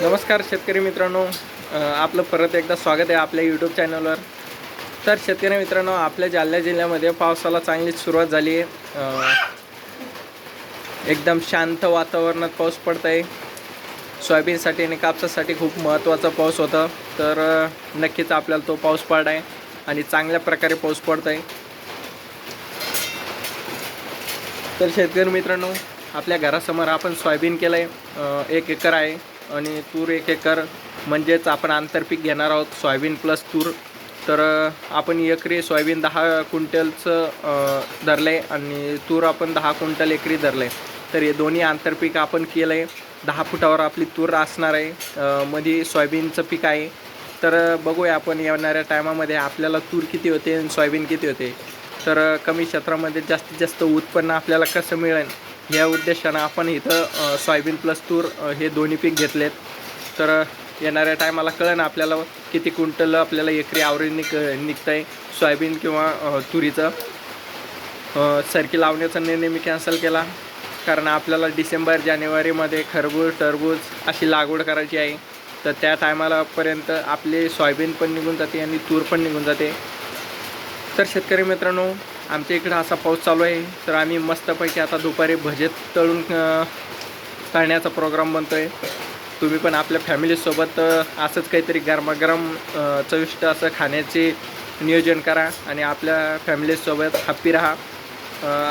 नमस्कार शेतकरी मित्रांनो. आपलं परत एकदा स्वागत आहे आपल्या यूट्यूब चॅनलवर तर शेतकरी मित्रांनो आपल्या जालना जिल्ह्यामध्ये पावसाला चांगलीच सुरुवात झाली आहे. एकदम शांत वातावरणात पाऊस पडत आहे सोयाबीनसाठी आणि कापसासाठी खूप महत्त्वाचा पाऊस होता. तर नक्कीच आपल्याला तो पाऊस पडला आहे आणि चांगल्या प्रकारे पाऊस पडत आहे तर शेतकरी मित्रांनो आपल्या घरासमोर आपण सोयाबीन केलं आहे एक एकर आहे. आणि तूर एक एकर. म्हणजेच आपण आंतरपीक घेणार आहोत सोयाबीन प्लस तूर. तर आपण एकरी सोयाबीन दहा क्विंटलचं धरलं आहे आणि तूर आपण दहा क्विंटल एकरी धरलं आहे तर हे दोन्ही आंतरपीक आपण केलं आहे दहा फुटावर आपली तूर असणार आहे. मध्ये सोयाबीनचं पीक आहे. तर बघूया आपण येणाऱ्या टायमामध्ये आपल्याला तूर किती होते आणि सोयाबीन किती होते. तर कमी क्षेत्रामध्ये जास्तीत जास्त उत्पन्न आपल्याला कसं मिळेल? या उद्देशानं आपण इथं सोयाबीन प्लस तूर हे दोन्ही पीक घेतलेत. तर येणाऱ्या टायमाला कळेल आपल्याला किती क्विंटल आपल्याला एकरी आवरेज निक निघतं आहे सोयाबीन किंवा तुरीचं. सरकी लावण्याचा निर्णय मी कॅन्सल केला. कारण आपल्याला डिसेंबर जानेवारीमध्ये खरबूज टरबूज अशी लागवड करायची आहे. तर त्या टायमालापर्यंत आपले सोयाबीन पण निघून जाते आणि तूर पण निघून जाते. तर शेतकरी मित्रांनो आमच्या इकडं असा पाऊस चालू आहे. तर आम्ही मस्तपैकी आता दुपारी भजे तळून अ, तळण्याचा प्रोग्राम बनतो आहे तुम्ही पण आपल्या फॅमिलीसोबत असंच काहीतरी गरमागरम चविष्ट असं खाण्याचे नियोजन करा आणि आपल्या फॅमिलीसोबत हॅप्पी राहा.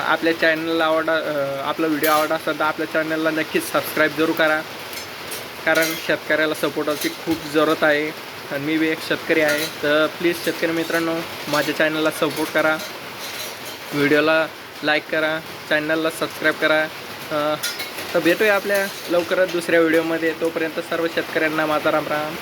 आपल्या चॅनलला आवडा आपला व्हिडिओ आवडला असेल तर आपल्या चॅनलला नक्कीच सबस्क्राईब जरूर करा. कारण शेतकऱ्याला सपोर्टाची खूप जरूरत आहे. आणि मी बी एक शेतकरी आहे. तर प्लीज शेतकरी मित्रांनो माझ्या चॅनलला सपोर्ट करा. व्हिडिओला लाईक करा चॅनलला सबस्क्राईब करा. तर भेटूया आपल्या लवकरच दुसऱ्या व्हिडिओमध्ये. तोपर्यंत सर्व शेतकऱ्यांना माझा राम राम.